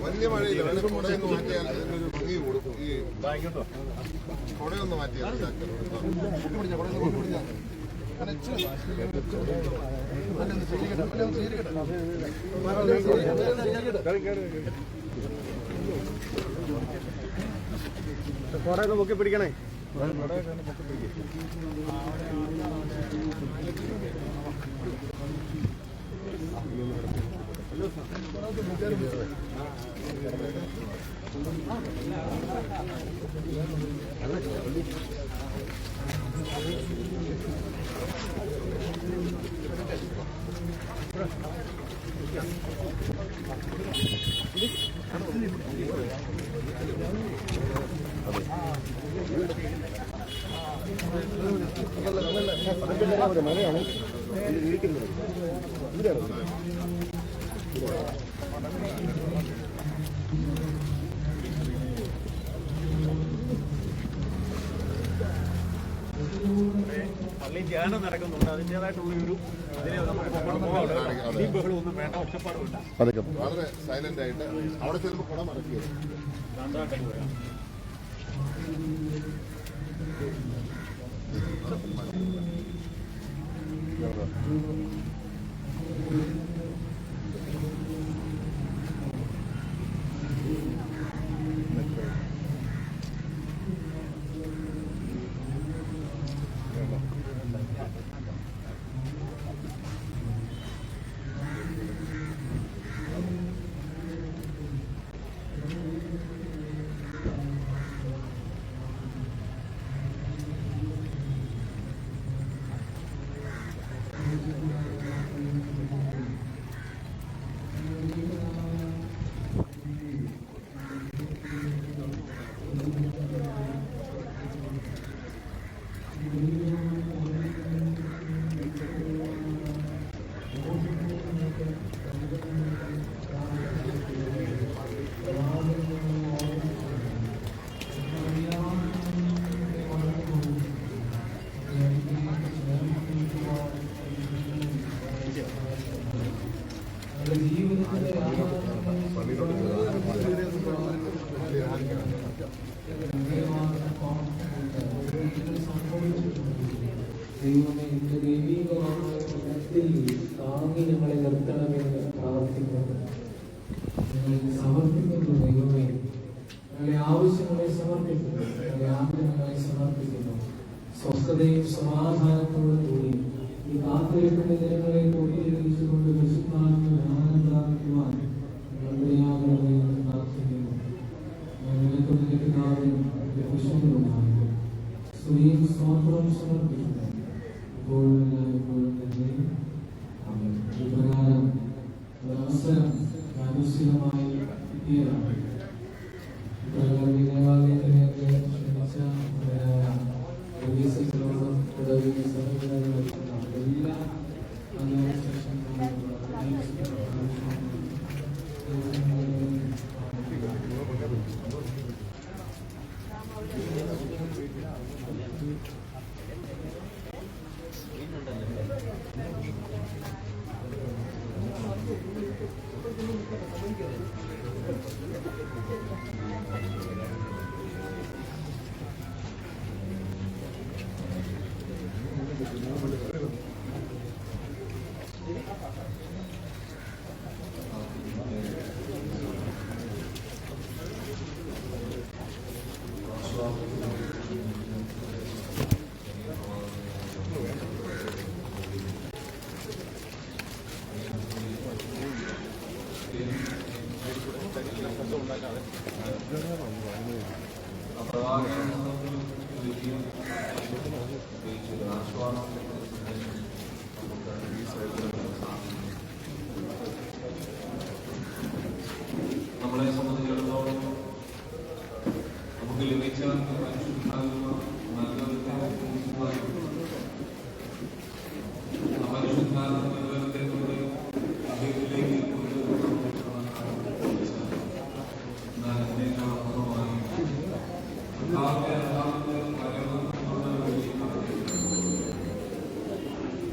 വലിയ മഴയില്ല വേണമെങ്കിൽ മാറ്റിയാൽ അതിനൊരു ഭംഗി കൊടുക്കും ഈ കുടയൊന്ന് മാറ്റിയാൽ കൊടയൊക്കെ പൊക്കി പിടിക്കണേ Thank പിടിക്കണേ. കർണാടക മലയാണ് ഇരിക്കുന്നത്. പള്ളി ധ്യാനം നടക്കുന്നുണ്ട്. അതിന്റെതായിട്ടുള്ള ഒരു ഇതിനെ നമുക്ക് പോകാം. ബഹളമൊന്നും വേണ്ട ഒറ്റപ്പാടുമില്ല വളരെ സൈലന്റ് ആയിട്ട് അവിടെ ചിലപ്പോൾ കുടം അടക്കിയത് Amen.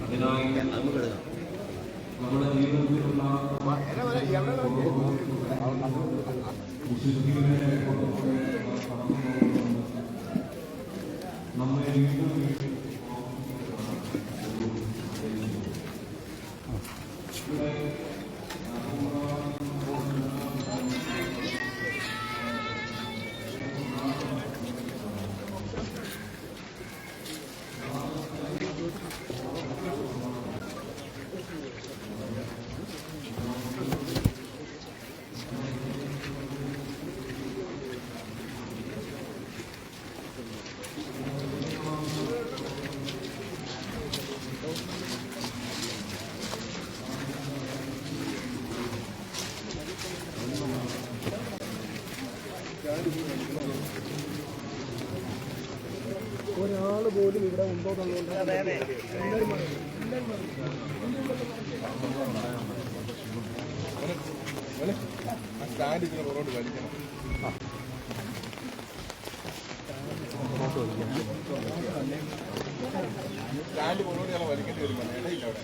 അതിനായി നമ്മുടെ ജീവിതത്തിലുള്ള വിശുദ്ധിയുടെ നമ്മെ സ്റ്റാൻഡ് ഇതിന് പുറകോട്ട് വലിക്കണം സ്റ്റാൻഡ് പുറകോട്ട് ഞാൻ വലിക്കേണ്ടി വരും ഇടയില്ല അവിടെ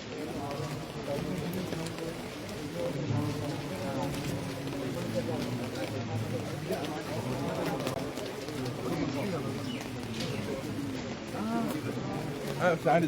സ്റ്റാൻഡ്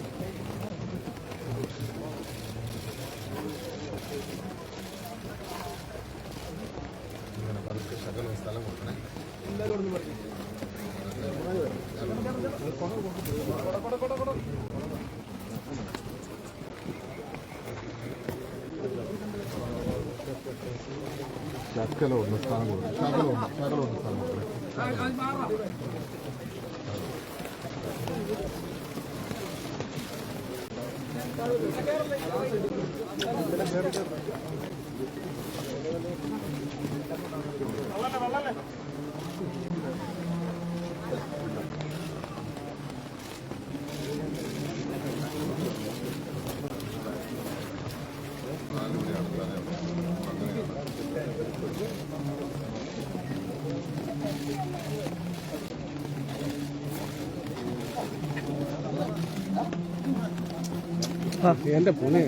ശകലം ഒന്ന് സ്ഥലം കൊടുക്കണം ശകലം ഒന്ന് ശകലം ഒന്ന് സ്ഥലം കൊടുക്കണേ എന്റെ പൊന്നെ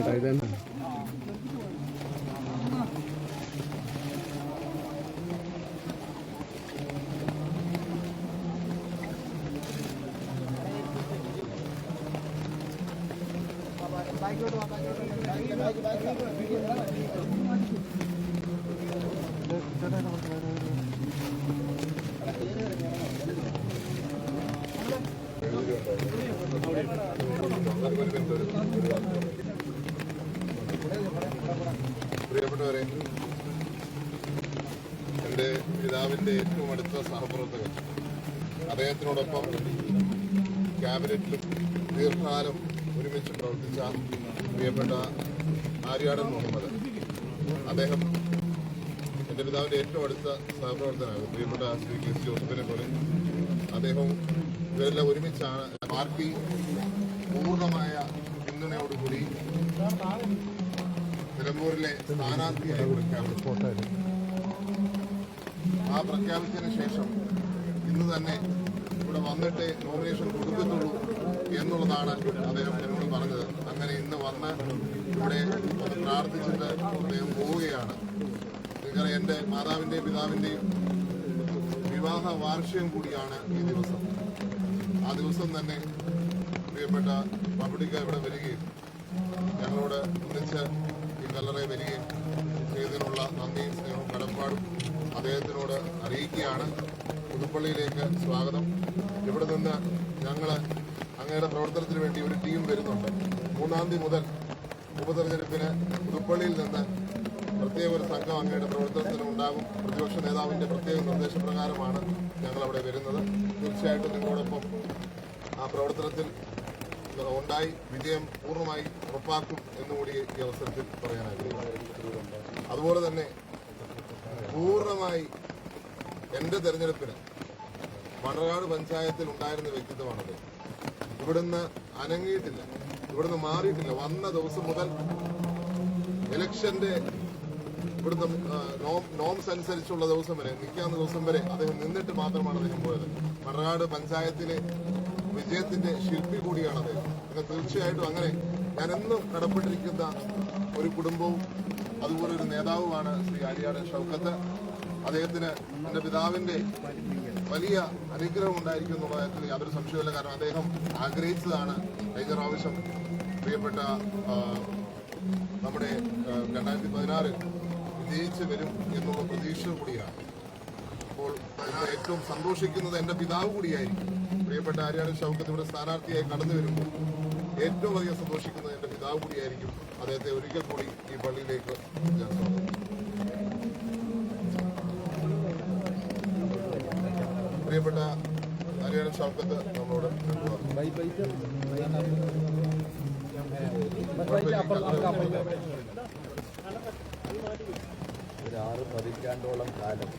ക്യാബിനറ്റിലും ദീർഘകാലം ഒരുമിച്ച് പ്രവർത്തിച്ച പ്രിയപ്പെട്ട ആര്യാടൻ മുഹമ്മദ് അദ്ദേഹം എന്റെ പിതാവിന്റെ ഏറ്റവും അടുത്ത സഹപ്രവർത്തനാണ് പ്രിയപ്പെട്ട ശ്രീ കെ സി ജോസഫിനെ പോലെ അദ്ദേഹം ഇവരെല്ലാം ഒരുമിച്ചാണ് പാർട്ടി പൂർണമായ പിന്തുണയോടുകൂടി നിലമ്പൂരിലെ സ്ഥാനാർത്ഥിയായി പ്രഖ്യാപിച്ചു ആ പ്രഖ്യാപിച്ചതിന് ശേഷം ഇന്ന് തന്നെ ഇവിടെ വന്നിട്ട് നോമിനേഷൻ കൊടുക്കത്തുള്ളൂ എന്നുള്ളതാണ് അദ്ദേഹം എന്നോട് പറഞ്ഞത്. അങ്ങനെ ഇന്ന് വന്ന് ഇവിടെ പ്രാർത്ഥിച്ചിട്ട് അദ്ദേഹം പോവുകയാണ്. നിങ്ങളെ എന്റെ മാതാവിന്റെയും പിതാവിന്റെയും വിവാഹ വാർഷികം കൂടിയാണ് ഈ ദിവസം. ആ ദിവസം തന്നെ പ്രിയപ്പെട്ട പബ്ലിക്ക ഇവിടെ വരികയും ഞങ്ങളോട് ഒന്നിച്ച് ഈ കല്ലറയിൽ വരികയും ചെയ്തതിനുള്ള നന്ദിയും സ്നേഹവും കടപ്പാടും അദ്ദേഹത്തിനോട് അറിയിക്കുകയാണ്. പുതുപ്പള്ളിയിലേക്ക് സ്വാഗതം. ഇവിടെ നിന്ന് ഞങ്ങൾ അങ്ങയുടെ പ്രവർത്തനത്തിന് വേണ്ടി ഒരു ടീം വരുന്നുണ്ട്. മൂന്നാം തീയതി മുതൽ ഉപതെരഞ്ഞെടുപ്പിന് പുതുപ്പള്ളിയിൽ നിന്ന് പ്രത്യേക ഒരു സംഘം അങ്ങയുടെ പ്രവർത്തനത്തിന് ഉണ്ടാകും. പ്രതിപക്ഷ നേതാവിന്റെ പ്രത്യേക നിർദ്ദേശപ്രകാരമാണ് ഞങ്ങൾ അവിടെ വരുന്നത്. തീർച്ചയായിട്ടും നിങ്ങളോടൊപ്പം ആ പ്രവർത്തനത്തിൽ ഉണ്ടായി വിജയം പൂർണമായി ഉറപ്പാക്കും എന്നുകൂടി ഈ അവസരത്തിൽ പറയാൻ അതുപോലെ തന്നെ പൂർണമായി എന്റെ തെരഞ്ഞെടുപ്പിന് മണർകാട് പഞ്ചായത്തിൽ ഉണ്ടായിരുന്ന വ്യക്തിത്വമാണത്. ഇവിടുന്ന് അനങ്ങിയിട്ടില്ല. ഇവിടുന്ന് മാറിയിട്ടില്ല. വന്ന ദിവസം മുതൽ ഇലക്ഷന്റെ ഇവിടുത്തെ നോം നോംസ് അനുസരിച്ചുള്ള ദിവസം വരെ നിൽക്കാവുന്ന ദിവസം വരെ അദ്ദേഹം നിന്നിട്ട് മാത്രമാണ് അദ്ദേഹം പോയത്. മണർകാട് പഞ്ചായത്തിലെ വിജയത്തിന്റെ ശില്പി കൂടിയാണ് അദ്ദേഹം. തീർച്ചയായിട്ടും അങ്ങനെ ഞാൻ എന്നും കടപ്പെട്ടിരിക്കുന്ന ഒരു കുടുംബവും അതുപോലെ ഒരു നേതാവുമാണ് ശ്രീ ആര്യാട് ഷൗക്കത്ത്. അദ്ദേഹത്തിന് എന്റെ പിതാവിന്റെ വലിയ അനുഗ്രഹം ഉണ്ടായിരിക്കും എന്നുള്ള യാതൊരു സംശയമില്ല കാരണം അദ്ദേഹം ആഗ്രഹിച്ചതാണ് കഴിഞ്ഞ പ്രാവശ്യം പ്രിയപ്പെട്ട നമ്മുടെ രണ്ടായിരത്തി പതിനാറിൽ വിജയിച്ച് വരും എന്നുള്ള പ്രതീക്ഷ കൂടിയാണ്. അപ്പോൾ ഏറ്റവും സന്തോഷിക്കുന്നത് എന്റെ പിതാവ് കൂടിയായിരിക്കും. പ്രിയപ്പെട്ട ആര്യാട് ഷൗക്കത്ത് ഇവിടെ സ്ഥാനാർത്ഥിയായി കടന്നു വരുമ്പോൾ ഏറ്റവും അധികം സന്തോഷിക്കുന്നത് എന്റെ പിതാവ് കൂടിയായിരിക്കും. അദ്ദേഹത്തെ ഒരിക്കൽ കൂടി ഈ പള്ളിയിലേക്ക് ഞാൻ സ്വാഗതം പ്രിയപ്പെട്ട ഹരിയാന ഷൗക്കത്ത് നമ്മളോട് ഒരു ആറ് പതിറ്റാണ്ടോളം കാലം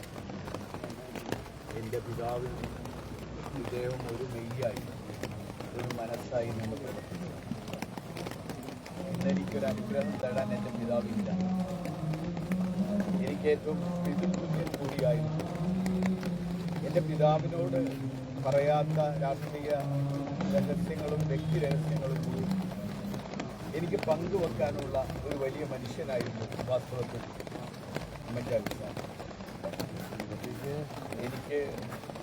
എന്റെ പിതാവിൽ ഇദ്ദേഹം ഒരു നെയ്യായി ഒരു മനസ്സായി നമുക്ക് ഇന്നെനിക്കൊരു അനുഗ്രഹം തേടാൻ എന്റെ പിതാവില്ല. എനിക്ക് ഏറ്റവും പിതൃതുല്യൻ കൂടിയായിരുന്നു. എന്റെ പിതാവിനോട് പറയാത്ത രാഷ്ട്രീയ രഹസ്യങ്ങളും വ്യക്തി രഹസ്യങ്ങളും എനിക്ക് പങ്കുവെക്കാനുള്ള ഒരു വലിയ മനുഷ്യനായിരുന്നു വാസ്തവത്തിൽ ഉമ്മൻചാണ്ടി സാർ എനിക്ക്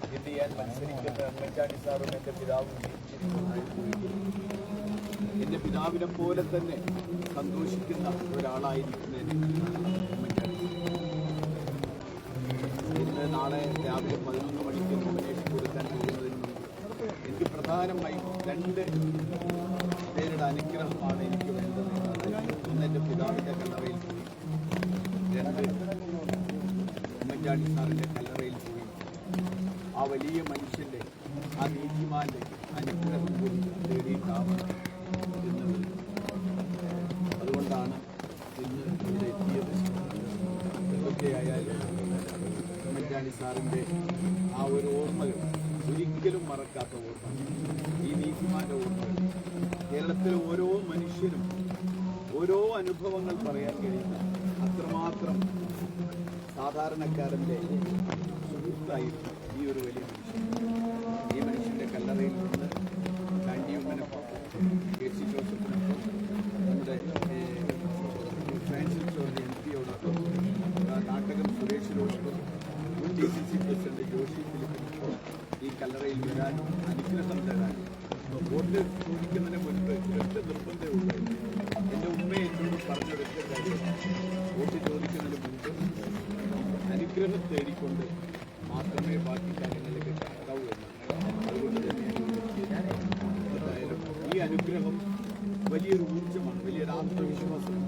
എന്ത് ചെയ്യാൻ മത്സരിക്കുന്ന ഉമ്മൻചാണ്ടി സാറും എന്റെ പിതാവും എന്റെ പിതാവിനെ പോലെ തന്നെ സന്തോഷിക്കുന്ന ഒരാളായിരിക്കുന്നതിന് ഉമ്മൻചാണ്ടി ഇന്ന് നാളെ രാവിലെ പതിനൊന്ന് പ്രധാനമായും രണ്ട് പേരുടെ അനുഗ്രഹമാണ് എനിക്ക് വേണ്ടത്. ഒന്ന് എന്റെ പിതാവിന്റെ കല്ലറയിൽ പോയി. രണ്ട് ഉമ്മൻചാണ്ടി സാറിന്റെ കല്ലറയിൽ പോയി. ആ വലിയ മനുഷ്യന്റെ ആ നീതിമാന്റെ അനുഗ്രഹം കൂടി തേടിയിട്ടാവണം അതുകൊണ്ടാണ് ഇന്ന് ഇവിടെ എത്തിയത്. എന്തൊക്കെയായാലും ഉമ്മൻചാണ്ടി സാറിന്റെ ആ ഒരു ഓർമ്മകൾ ഒരിക്കലും മറക്കാത്ത ഓർമ്മ. അനുഭവങ്ങൾ പറയാൻ കഴിയുന്ന അത്രമാത്രം സാധാരണക്കാരന്റെ അനുഗ്രഹം തേടിക്കൊണ്ട് മാത്രമേ ബാക്കി കാര്യങ്ങളിലേക്ക് കടക്കാവൂ അതുകൊണ്ട് തന്നെ ഈ അനുഗ്രഹം വലിയൊരു ഊർജമാണ് വലിയൊരു ആത്മവിശ്വാസമാണ്.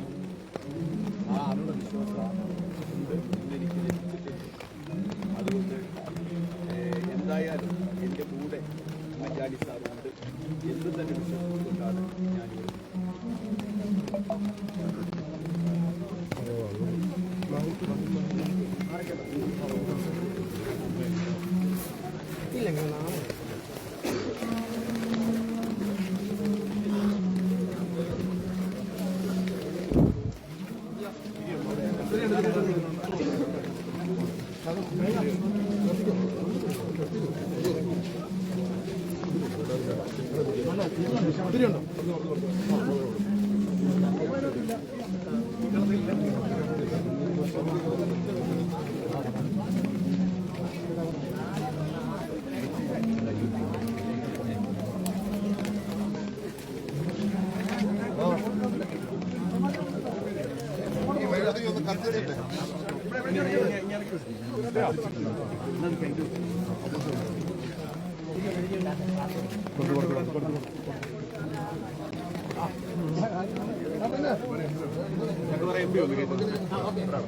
ഈ Правда.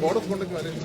ബോർഡ് കൊണ്ടൊക്കെ വരേണ്ട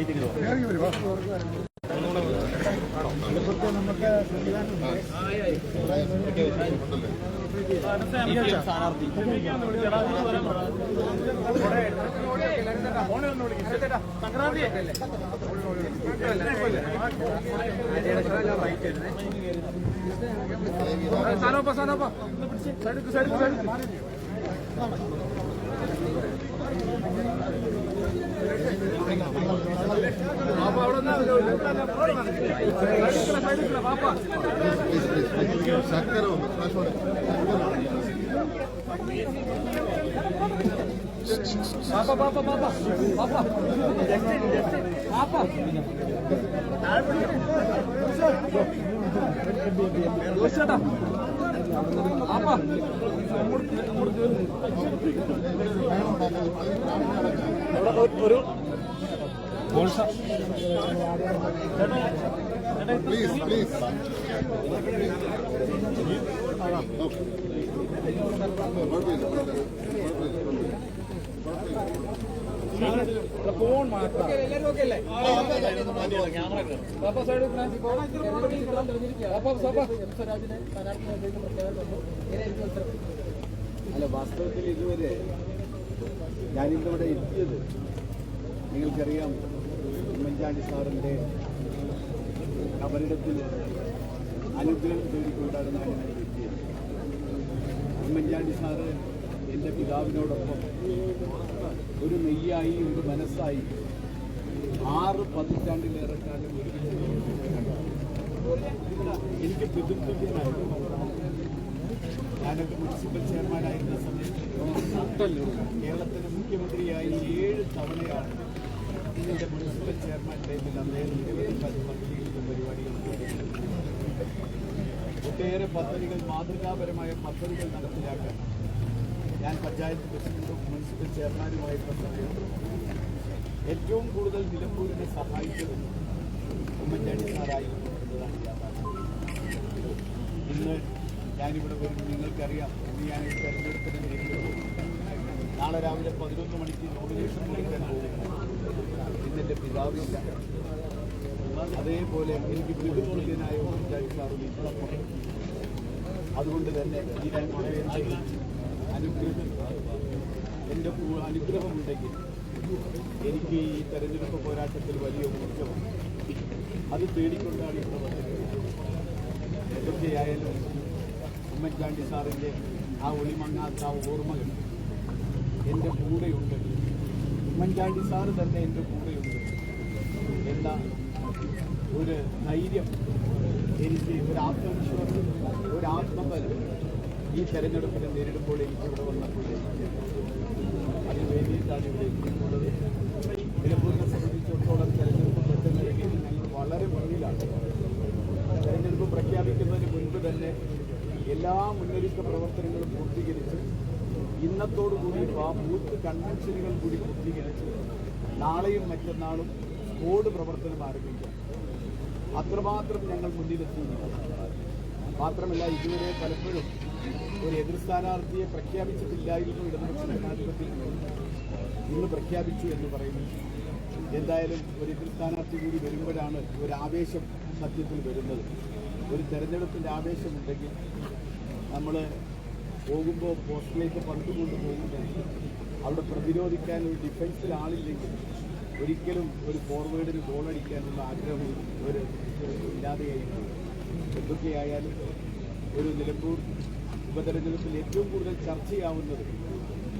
ఇది കിടന്നിട്ടില്ല പ്ലീസ് പ്ലീസ് പ്ലീസ് ശർക്കര ഒന്ന് കാശോടെ പ്ലീസ് പ്ലീസ് അല്ല വാസ്തവത്തിൽ ഇതുവരെ ഞാനിന്നിവിടെ എത്തിയത് നിങ്ങൾക്കറിയാം ഉമ്മൻചാണ്ടി സാറിന്റെ കബറിടത്തിൽ അനുഗ്രഹം തേടിക്കൊണ്ടാണ് ഞാൻ ഉമ്മൻചാണ്ടി സാറ് എന്റെ പിതാവിനോടൊപ്പം ഒരു നെയ്യായി ഒരു മനസ്സായി ആറ് പതിറ്റാണ്ടിലേറെ കാലം ഒരുമിച്ച്. എനിക്ക് പിതൃത്വജ്ഞനായിരുന്നു ഞാനൊക്കെ മുനിസിപ്പൽ ചെയർമാനായിരുന്ന സമയത്ത് കേരളത്തിന്റെ മുഖ്യമന്ത്രിയായി ഏഴ് തവണയാണ് എന്റെ മുനിസിപ്പൽ ചെയർമാൻ ടൈമിൽ അദ്ദേഹം ഒട്ടേറെ പദ്ധതികൾ മാതൃകാപരമായ പദ്ധതികൾ നടപ്പിലാക്കാൻ ഞാൻ പഞ്ചായത്ത് പ്രസിഡന്റും മുനിസിപ്പൽ ചെയർമാനുമായിട്ടുള്ള സമയത്ത് ഏറ്റവും കൂടുതൽ നിലമ്പൂരിനെ സഹായിച്ചത് ഉമ്മൻചാണ്ടി സാറായിരുന്നു എന്നതാണ് ഇന്ന് ഞാനിവിടെ വരും നിങ്ങൾക്കറിയാം ഇന്ന് ഞാൻ തെരഞ്ഞെടുപ്പിനെ നാളെ രാവിലെ പതിനൊന്ന് മണിക്ക് നോമിനേഷൻ കൊടുക്കാൻ പോകുന്നു ഇന്നെന്റെ പിതാവില്ല. അതേപോലെ എനിക്ക് വിടുതോളിയനായ ഉമ്മൻചാണ്ടി സാറും ഇപ്പോഴും അതുകൊണ്ട് തന്നെ ഈ അനുഗ്രഹം എന്റെ അനുഗ്രഹമുണ്ടെങ്കിൽ എനിക്ക് ഈ തെരഞ്ഞെടുപ്പ് പോരാട്ടത്തിൽ വലിയ ഊർജമാണ് അത് തേടിക്കൊണ്ടാണ് ഇവിടെ വന്നിട്ടുള്ളത് എന്തൊക്കെയായാലും ഉമ്മൻചാണ്ടി സാറിന്റെ ആ ഒളിമങ്ങാത്ത ആ ഓർമ്മകൾ എന്റെ കൂടെയുണ്ട്. ഉമ്മൻചാണ്ടി സാറ് തന്നെ എന്റെ കൂടെയുണ്ട്. എന്ന ഒരു ധൈര്യം എനിക്ക് ഒരു ആത്മവിശ്വാസം ഒരു ആത്മബലം ഈ തെരഞ്ഞെടുപ്പിനെ നേരിടുമ്പോൾ എനിക്ക് ഇവിടെ വന്നപ്പോൾ അതിന് വേണ്ടിയിട്ടാണ് ഇവിടെ എത്തിയിട്ടുള്ളത് നിലമ്പൂരിനെ സംബന്ധിച്ചിടത്തോളം തെരഞ്ഞെടുപ്പ് പെട്ടെന്ന് ഞങ്ങൾ വളരെ മുന്നിലാണ്. തെരഞ്ഞെടുപ്പ് പ്രഖ്യാപിക്കുന്നതിന് മുൻപ് തന്നെ എല്ലാ മുന്നൊരുക്ക പ്രവർത്തനങ്ങളും പൂർത്തീകരിച്ച് ഇന്നത്തോടുകൂടി ആ ബൂത്ത് കൺവെൻഷനുകൾ കൂടി പൂർത്തീകരിച്ച് നാളെയും മറ്റന്നാളും സ്കോഡ് പ്രവർത്തനം ആരംഭിക്കും. അത്രമാത്രം ഞങ്ങൾ മുന്നിലെത്തിയിരിക്കുന്നു. മാത്രമല്ല ഇതുവരെ പലപ്പോഴും ഒരു എതിർ സ്ഥാനാർത്ഥിയെ പ്രഖ്യാപിച്ചിട്ടില്ലായിരുന്നു ഇടതുപക്ഷ ജനാധിപത്യത്തിൽ ഇന്ന് പ്രഖ്യാപിച്ചു എന്ന് പറയുന്നു. എന്തായാലും ഒരു എതിർ സ്ഥാനാർത്ഥി കൂടി വരുമ്പോഴാണ് ഒരു ആവേശം സത്യത്തിൽ വരുന്നത്. ഒരു തെരഞ്ഞെടുപ്പിന്റെ ആവേശമുണ്ടെങ്കിൽ നമ്മൾ പോകുമ്പോൾ പോസ്റ്റിലേക്ക് പന്ത് പോകുമ്പോൾ അവിടെ പ്രതിരോധിക്കാൻ ഒരു ഡിഫൻസിൽ ആളില്ലെങ്കിൽ ഒരിക്കലും ഒരു ഫോർവേഡിന് ഗോളടിക്കാനുള്ള ആഗ്രഹവും ഒരു ഇല്ലാതെയായിരുന്നു. എന്തൊക്കെയായാലും ഒരു നിലമ്പൂർ ഉപതെരഞ്ഞെടുപ്പിൽ ഏറ്റവും കൂടുതൽ ചർച്ചയാവുന്നത്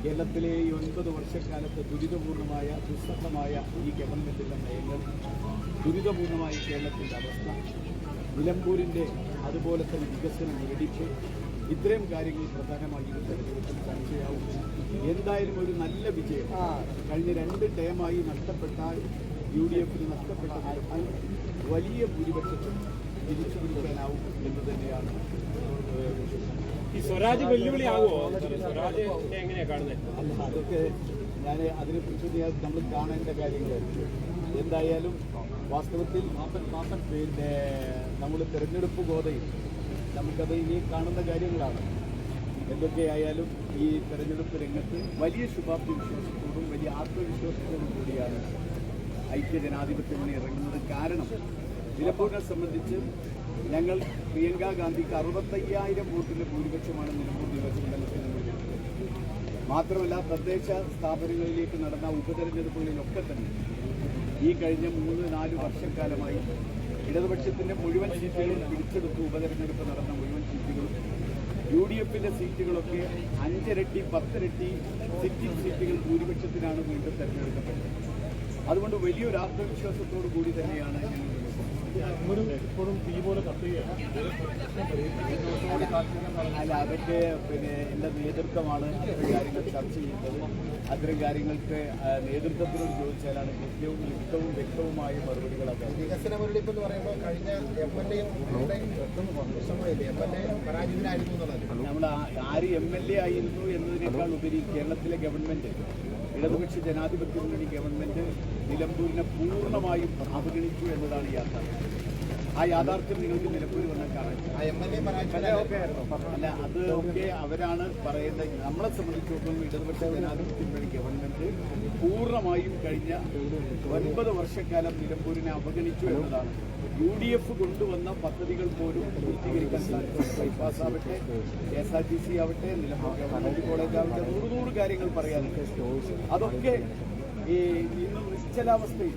കേരളത്തിലെ ഈ ഒൻപത് വർഷക്കാലത്തെ ദുരിതപൂർണമായ ദുസ്സഹമായ ഈ ഗവൺമെന്റിന്റെ നയങ്ങൾ ദുരിതപൂർണമായ കേരളത്തിന്റെ അവസ്ഥ നിലമ്പൂരിന്റെ അതുപോലെ തന്നെ വികസനം നേടിച്ച് ഇത്രയും കാര്യങ്ങൾ പ്രധാനമായി തെരഞ്ഞെടുപ്പിൽ ചർച്ചയാവും. എന്തായാലും ഒരു നല്ല വിജയം. കഴിഞ്ഞ രണ്ട് ടേമായി നഷ്ടപ്പെട്ട യു ഡി എഫിന് നഷ്ടപ്പെട്ട വലിയ ഭൂരിപക്ഷത്തിൽ തിരിച്ചു പിടിക്കാനാവും എന്ന് തന്നെയാണ് ഈ സ്വരാജ് വെല്ലുവിളിയാവോ സ്വരാജ് എങ്ങനെയാ കാണുന്നത് അതൊക്കെ ഞാൻ അതിനെക്കുറിച്ച് ഞാൻ നമ്മൾ കാണേണ്ട കാര്യങ്ങളായിരുന്നു എന്തായാലും വാസ്തവത്തിൽ പിന്നെ നമ്മൾ തിരഞ്ഞെടുപ്പ് ഗോതയിൽ നമുക്കത് ഇനി കാണുന്ന കാര്യങ്ങളാണ് എന്തൊക്കെയായാലും ഈ തെരഞ്ഞെടുപ്പ് രംഗത്ത് വലിയ ശുഭാപ്തി വിശ്വാസത്തോടും വലിയ ആത്മവിശ്വാസത്തോടും കൂടിയാണ് ഐക്യ ജനാധിപത്യത്തിന് ഇറങ്ങുന്നത് കാരണം നിലമ്പൂരിനെ സംബന്ധിച്ച് ഞങ്ങൾ പ്രിയങ്ക ഗാന്ധിക്ക് അറുപത്തയ്യായിരം വോട്ടിന്റെ ഭൂരിപക്ഷമാണ് നിലമ്പൂർ നിയോജകമണ്ഡലത്തിൽ. മാത്രമല്ല തദ്ദേശ സ്ഥാപനങ്ങളിലേക്ക് നടന്ന ഉപതെരഞ്ഞെടുപ്പുകളിലൊക്കെ തന്നെ ഈ കഴിഞ്ഞ മൂന്ന് നാല് വർഷക്കാലമായി ഇടതുപക്ഷത്തിന്റെ മുഴുവൻ സീറ്റുകളും പിടിച്ചെടുത്തു ഉപതെരഞ്ഞെടുപ്പ് നടന്ന മുഴുവൻ സീറ്റുകളും യു ഡി എഫിന്റെ സീറ്റുകളൊക്കെ അഞ്ചിരട്ടി പത്തിരട്ടി സിറ്റിംഗ് സീറ്റുകൾ ഭൂരിപക്ഷത്തിനാണ് വീണ്ടും തെരഞ്ഞെടുക്കപ്പെട്ടത്. അതുകൊണ്ട് വലിയൊരു ആത്മവിശ്വാസത്തോടു കൂടി തന്നെയാണ് ഞങ്ങൾ അല്ല അതൊക്കെ പിന്നെ എന്റെ നേതൃത്വമാണ് അത്തരം കാര്യങ്ങൾ ചർച്ച ചെയ്യുന്നത്. അത്തരം കാര്യങ്ങൾക്ക് നേതൃത്വത്തിനോട് ചോദിച്ചാലാണ് കൃത്യവും യുക്തവും വ്യക്തവുമായ മറുപടികൾ അത് വികസന മുരടിപ്പ് എന്ന് പറയുമ്പോൾ കഴിഞ്ഞ എം എൽ എയും എം എൽ എ പരാജിതനായിരുന്നു എന്നുള്ളത്. നമ്മൾ ആ- ആര് എം എൽ എ ആയിരുന്നു എന്നതിനേക്കാൾ ഉപരി കേരളത്തിലെ ഗവൺമെന്റ് ഇടതുപക്ഷ ജനാധിപത്യ മുന്നണി ഗവൺമെന്റ് നിലമ്പൂരിനെ പൂർണമായും അവഗണിച്ചു എന്നതാണ് യാഥാർത്ഥ്യം. ആ യാഥാർത്ഥ്യം നിങ്ങൾക്ക് നിലമ്പൂർ വന്ന കാണാൻ എൽ അല്ല അത് ഒക്കെ അവരാണ് പറയുന്നത്. നമ്മളെ സംബന്ധിച്ചിടത്തോളം ഇടതുപക്ഷ ജനാധിപത്യ ഗവൺമെന്റ് പൂർണമായും കഴിഞ്ഞ ഒൻപത് വർഷക്കാലം നിലമ്പൂരിനെ അവഗണിച്ചു എന്നതാണ്. യു ഡി എഫ് കൊണ്ടുവന്ന പദ്ധതികൾ പോലും പൂർത്തീകരിക്കാൻ സാധിക്കും ബൈപ്പാസ് ആവട്ടെ K S R T C ആവട്ടെ നിലമ്പൂർ ഗവൺമെന്റ് കോളേജ് ആവട്ടെ നൂറ് നൂറ് കാര്യങ്ങൾ പറയാനുണ്ട്. അതൊക്കെ ഈ ഇന്ന് നിശ്ചലാവസ്ഥയിൽ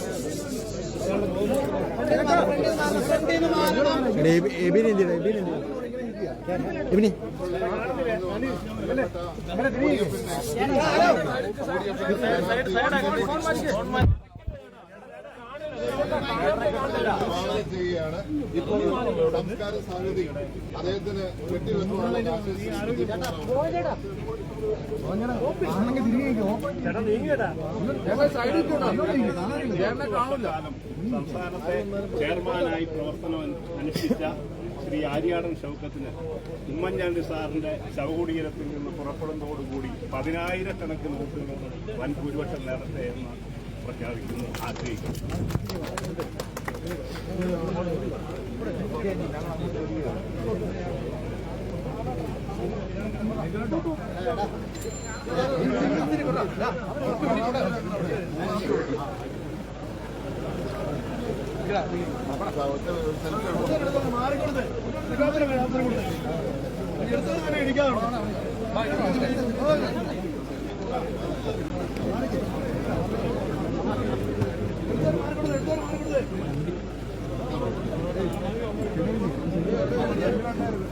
എബിൻ എന്തിനാ ചെയ്യുകയാണ് ഇപ്പോൾ സംസ്കാര സാധ്യത അദ്ദേഹത്തിന് സംസ്ഥാനത്തെ ചെയർമാനായി പ്രവർത്തനം അനുഷ്ഠിച്ച ശ്രീ ആര്യാടൻ ശൗക്കത്തിന് ഉമ്മൻചാണ്ടി സാറിന്റെ ശവകുടീരത്തിൽ നിന്ന് പുറപ്പെടുന്നതോടുകൂടി പതിനായിരക്കണക്കിന് വോട്ടുകൾ വൻ ഭൂരിപക്ഷം നേരത്തെ എന്ന് പ്രഖ്യാപിക്കുന്നു ആഗ്രഹിക്കുന്നു ഇടിക്കാതെ ഉണ്ടായിരുന്നു.